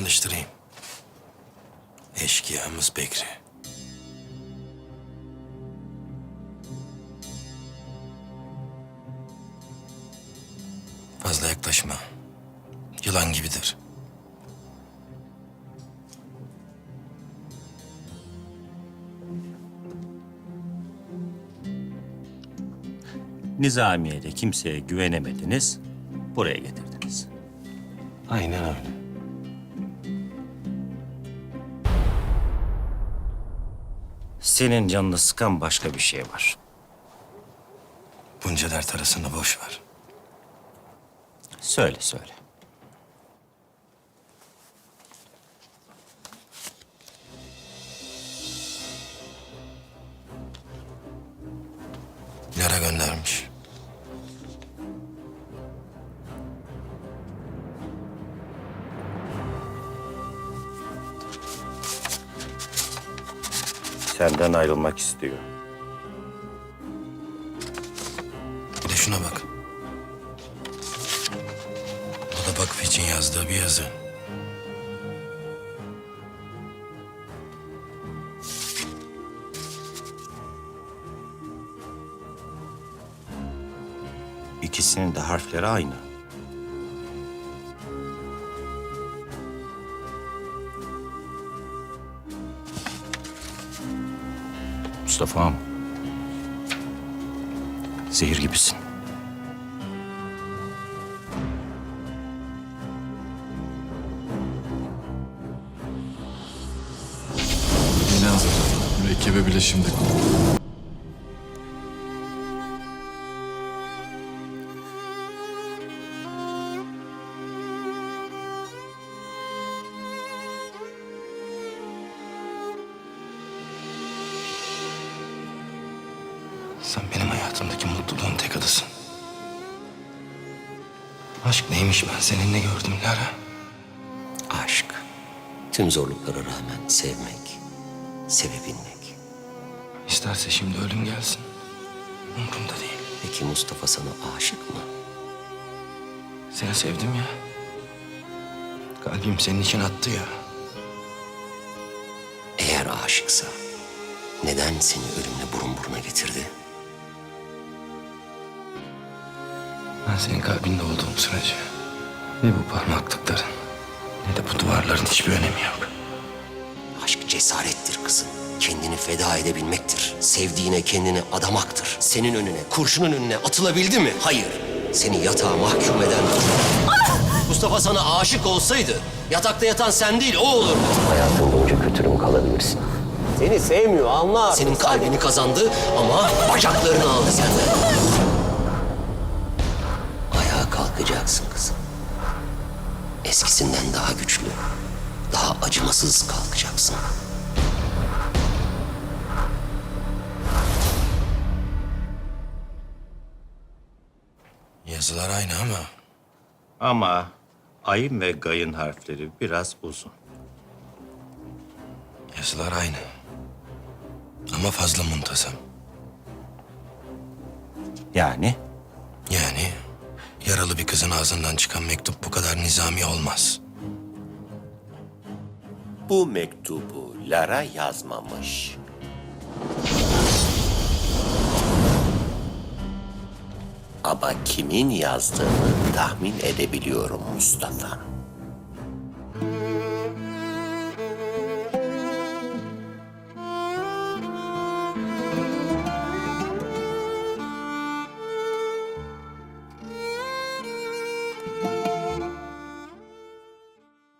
tanıştırayım. Eşkıyamız Bekri. Fazla yaklaşma. Yılan gibidir. Nizamiye'de kimseye güvenemediniz, buraya getirdiniz. Aynen öyle. Senin canını sıkan başka bir şey var. Bunca dert arasında boş ver. Söyle söyle. Lara göndermiş. Senden ayrılmak istiyor. Bir de şuna bak. O da vakıf için yazdığı bir yazı. İkisinin de harfleri aynı. Mustafa'm. Zehir gibisin. Yine hazır. Mürekkebe bile şimdi. Sen benim hayatımdaki mutluluğun tek adısın. Aşk neymiş ben seninle gördüm Lara. Aşk. Tüm zorluklara rağmen sevmek, sevebilmek. İsterse şimdi ölüm gelsin. Umurumda değil. Peki Mustafa sana aşık mı? Seni sevdim ya. Kalbim senin için attı ya. Eğer aşıksa neden seni ölümle burun buruna getirdi? Senin kalbinde olduğum sürece ne bu parmaklıkların ne de bu duvarların hiçbir önemi yok. Aşk cesarettir kızım. Kendini feda edebilmektir. Sevdiğine kendini adamaktır. Senin önüne, kurşunun önüne atılabildi mi? Hayır. Seni yatağa mahkum eden... Mustafa sana aşık olsaydı yatakta yatan sen değil o olurdu. Hayatın boyunca kötülüğün kalabilirsin. Seni sevmiyor anlar. Senin kalbini kazandı ama bacaklarını aldı senden. Ayağa kalkacaksın kızım. Eskisinden daha güçlü, daha acımasız kalkacaksın. Yazılar aynı ama Ama ayın ve gayın harfleri biraz uzun. yazılar aynı. Ama fazla muntazam. Yani Yani yaralı bir kızın ağzından çıkan mektup bu kadar nizami olmaz. Bu mektubu Lara yazmamış. Ama kimin yazdığını tahmin edebiliyorum Mustafa.